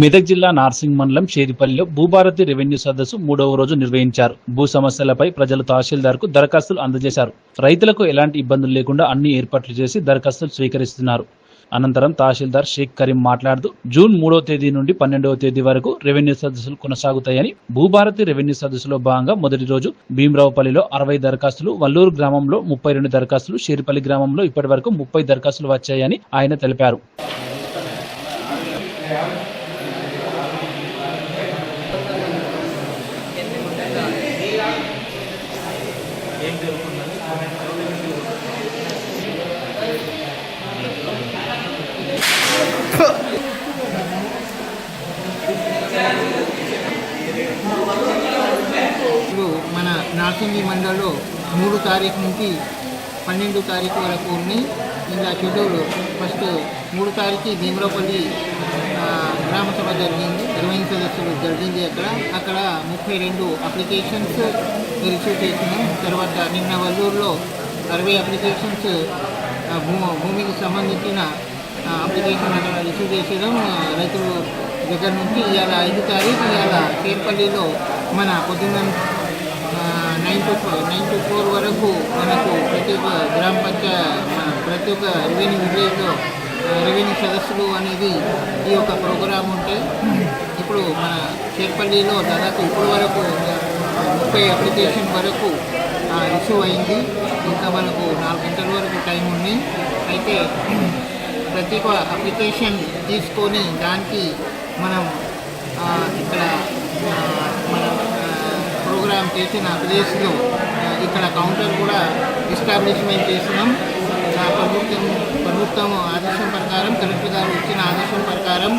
మెదక్ జిల్లా నార్సింగ్ మండలం షేరిపల్లిలో భూభారతి రెవెన్యూ సదస్సు మూడవ రోజు నిర్వహించారు. భూ సమస్యలపై ప్రజలు తహసీల్దార్కు దరఖాస్తులు అందజేశారు. రైతులకు ఎలాంటి ఇబ్బందులు లేకుండా అన్ని ఏర్పాట్లు చేసి దరఖాస్తులు స్వీకరిస్తున్నారు. అనంతరం తహసీల్దార్ షేక్ కరీం మాట్లాడుతూ జూన్ మూడవ తేదీ నుండి పన్నెండవ తేదీ వరకు రెవెన్యూ సదస్సులు కొనసాగుతాయని భూభారతి రెవెన్యూ సదస్సులో భాగంగా మొదటి రోజు భీమరావుపల్లిలో అరవై దరఖాస్తులు వల్లూరు గ్రామంలో ముప్పై రెండు దరఖాస్తులు షేరిపల్లి గ్రామంలో ఇప్పటి వరకు ముప్పై దరఖాస్తులు వచ్చాయని ఆయన తెలిపారు. ఇప్పుడు మన నార్సింగి మండలంలో మూడు తారీఖు నుంచి పన్నెండు తారీఖు వరకు ఉన్నాయి ఇలా షెడ్యూల్ ఫస్ట్ మూడు తారీఖు భీమరాపల్లి గ్రామ సభ జరిగింది. ఇరవై సదస్సులు జరిగింది అక్కడ. అక్కడ ముప్పై రెండు అప్లికేషన్స్ రిసీవ్ చేసినాం తర్వాత నిన్న వల్లూరులో అరవై అప్లికేషన్స్ భూ భూమికి సంబంధించిన అప్లికేషన్ అక్కడ రిసీవ్ చేసేయడం రైతుల దగ్గర నుంచి ఇవాళ ఐదు తారీఖు ఇవాళ కేర్పల్లిలో మన పొద్దున్న nine to nine to four వరకు మనకు ప్రతి ఒక్క గ్రామ పంచాయతీ ప్రతి ఒక్క రెవెన్యూ విలేజ్లో రెవెన్యూ సదస్సులు అనేది ఈ యొక్క ప్రోగ్రాం ఉంటే ఇప్పుడు మన చేర్పల్లిలో దాదాపు ఇప్పటి వరకు ముప్పై అప్లికేషన్ వరకు ఇష్యూ అయింది. ఇంకా మనకు నాలుగు గంటల వరకు టైం ఉంది. అయితే ప్రతి ఒక్క అప్లికేషన్ తీసుకొని దానికి మనం ఇక్కడ మన మనం ప్రోగ్రామ్ చేసిన ప్లేస్లో ఇక్కడ కౌంటర్ కూడా ఎస్టాబ్లిష్మెంట్ చేసినాం. ప్రభుత్వం ప్రభుత్వం ఆదేశం ప్రకారం కలెక్టర్ గారు ఇచ్చిన ఆదేశం ప్రకారం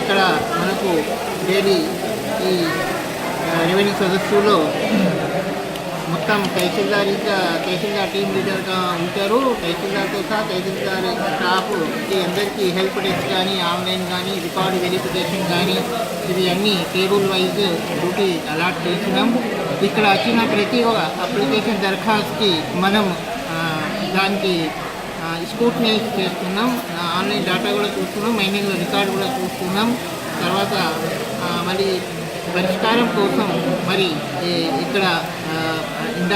ఇక్కడ మనకు డైలీ ఈ రెవెన్యూ సదస్సులో మొత్తం తహసీల్దార్ ఇంకా తహసీల్దార్ టీం లీడర్గా ఉంటారు. తహసీల్దార్తో సహా తహసీల్దార్ స్టాఫ్ ఈ అందరికీ హెల్ప్ డెస్క్ కానీ ఆన్లైన్ కానీ రికార్డు వెరిఫికేషన్ కానీ ఇవి అన్నీ టేబుల్ వైజ్ డ్యూటీ అలాట్ చేసినాం. ఇక్కడ వచ్చిన ప్రతి ఒక్క అప్లికేషన్ దరఖాస్తుకి మనం దానికి స్కూట్నైజ్ చేస్తున్నాం. ఆన్లైన్ డేటా కూడా చూస్తున్నాం. మైనింగ్లో రికార్డు కూడా చూస్తున్నాం. తర్వాత మరి పరిష్కారం కోసం మరి ఇక్కడ